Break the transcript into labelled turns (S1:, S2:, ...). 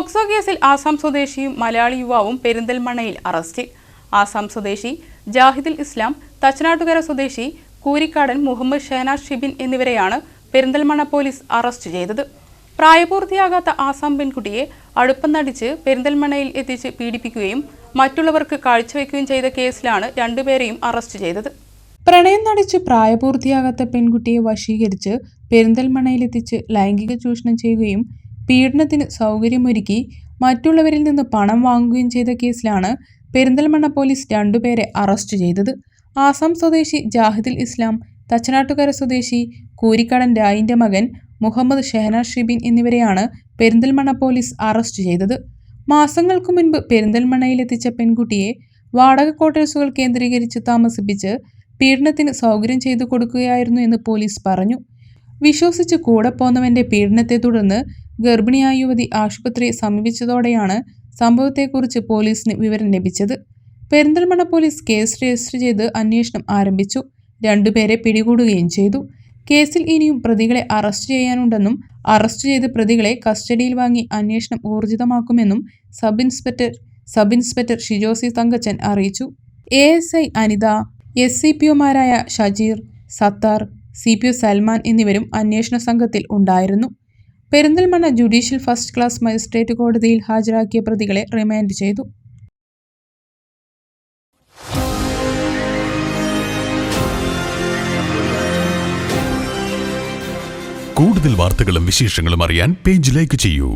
S1: POCSO കേസിൽ ആസാം സ്വദേശിയും മലയാളി യുവാവും പെരിന്തൽമണ്ണയിൽ അറസ്റ്റിൽ ആസാം സ്വദേശി ജാഹിദുൽ ഇസ്ലാം തച്ചനാട്ടുകര സ്വദേശി കൂരിക്കാടൻ മുഹമ്മദ് ഷെഹനാസ് ഷിബിൻ എന്നിവരെയാണ് പെരിന്തൽമണ്ണ പോലീസ് അറസ്റ്റ് ചെയ്തത്. പ്രായപൂർത്തിയാകാത്ത ആസാം പെൺകുട്ടിയെ അടുപ്പം നടിച്ച് പെരിന്തൽമണ്ണയിൽ എത്തിച്ച് പീഡിപ്പിക്കുകയും മറ്റുള്ളവർക്ക് കാഴ്ചവെക്കുകയും ചെയ്ത കേസിലാണ് രണ്ടുപേരെയും അറസ്റ്റ് ചെയ്തത്. പ്രണയം നടിച്ച് പ്രായപൂർത്തിയാകാത്ത പെൺകുട്ടിയെ വശീകരിച്ച് പെരിന്തൽമണ്ണയിലെത്തിച്ച് ലൈംഗിക ചൂഷണം ചെയ്യുകയും പീഡനത്തിന് സൗകര്യമൊരുക്കി മറ്റുള്ളവരിൽ നിന്ന് പണം വാങ്ങുകയും ചെയ്ത കേസിലാണ് പെരിന്തൽമണ്ണ പോലീസ് രണ്ടുപേരെ അറസ്റ്റ് ചെയ്തത്. ആസാം സ്വദേശി ജാഹിദുൽ ഇസ്ലാം തച്ചനാട്ടുകര സ്വദേശി കൂരിക്കടൻ രായിന്റെ മകൻ മുഹമ്മദ് ഷെഹനാ ഷിബിൻ എന്നിവരെയാണ് പെരിന്തൽമണ്ണ പോലീസ് അറസ്റ്റ് ചെയ്തത്. മാസങ്ങൾക്ക് മുൻപ് പെരിന്തൽമണ്ണയിലെത്തിച്ച പെൺകുട്ടിയെ വാടക ക്വാർട്ടേഴ്സുകൾ കേന്ദ്രീകരിച്ച് താമസിപ്പിച്ച് പീഡനത്തിന് സൗകര്യം ചെയ്തു കൊടുക്കുകയായിരുന്നു എന്ന് പോലീസ് പറഞ്ഞു. വിശ്വസിച്ച് കൂടെ പോന്നവന്റെ പീഡനത്തെ തുടർന്ന് ഗർഭിണിയായ യുവതി ആശുപത്രിയെ സമീപിച്ചതോടെയാണ് സംഭവത്തെക്കുറിച്ച് പോലീസിന് വിവരം ലഭിച്ചത്. പെരിന്തൽമണ്ണ പോലീസ് കേസ് രജിസ്റ്റർ ചെയ്ത് അന്വേഷണം ആരംഭിച്ചു. രണ്ടുപേരെ പിടികൂടുകയും ചെയ്തു. കേസിൽ ഇനിയും പ്രതികളെ അറസ്റ്റ് ചെയ്യാനുണ്ടെന്നും അറസ്റ്റ് ചെയ്ത് പ്രതികളെ കസ്റ്റഡിയിൽ വാങ്ങി അന്വേഷണം ഊർജിതമാക്കുമെന്നും സബ് ഇൻസ്പെക്ടർ സബ് ഇൻസ്പെക്ടർ ഷിജോസി തങ്കച്ചൻ അറിയിച്ചു. A S I Anitha S C P ഒമാരായ Shajeer Sathar C P O Salman എന്നിവരും അന്വേഷണ സംഘത്തിൽ ഉണ്ടായിരുന്നു. Perinthalmanna judicial first class magistrate കോടതിയിൽ ഹാജരാക്കിയ പ്രതികളെ റിമാൻഡ് ചെയ്തു.
S2: കൂടുതൽ വാർത്തകളും വിശേഷങ്ങളും അറിയാൻ പേജ് ലൈക്ക് ചെയ്യൂ.